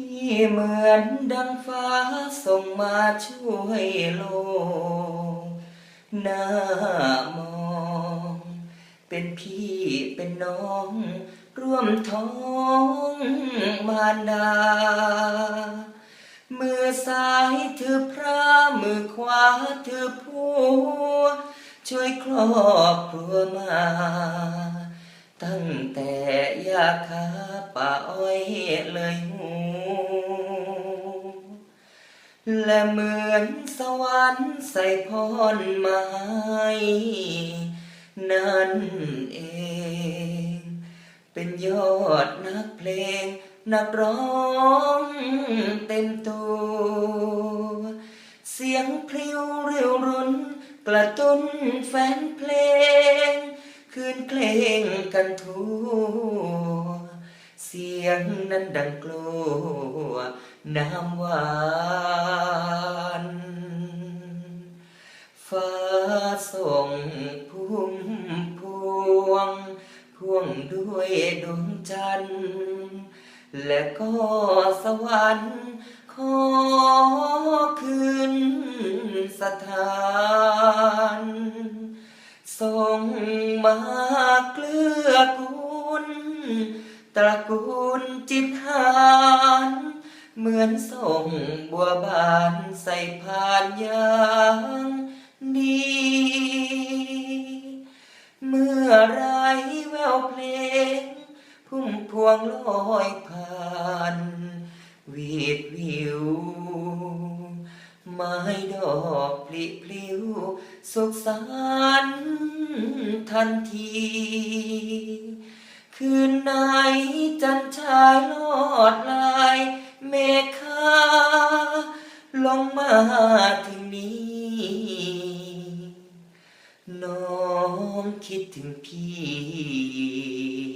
พี่เหมือนดังฟ้าส่งมาช่วยโลกหน้ามอง เป็นพี่เป็นน้อง ร่วมท้องมารดา มือซ้ายถือพระมือขวาถือผัวช่วยครอบครัวมา ตั้งแต่ยาคาป่าอ้อยเลยหู และเหมือนสวรรค์ใส่พรมาให้นั่นเอง เป็นยอดนักเพลง นักร้องเต็มตัว เสียงพลิ้วเรียวรุน กระตุ้นแฟนเพลง คืนเพลงกันทั่ว เสียงนั้นดังกลัว น้ำหวานฟ้าส่งพุ่มพวง พวงด้วยดวงจันทร์ และก็สวรรค์ขอคืนสถานส่งมาเกลือกุล ตระกูลจิตหานเหมือนส่งบัวบานใส่ผ่านยางดี เมื่อไรแววเพลง พุ่มพวงลอยผ่านวีดวิว ไม้ดอกปลิพลิว สุขสันต์ทันที คืนไหนจันชายลอดลายเมฆาลงมาถึงนี้ น้องคิดถึงพี่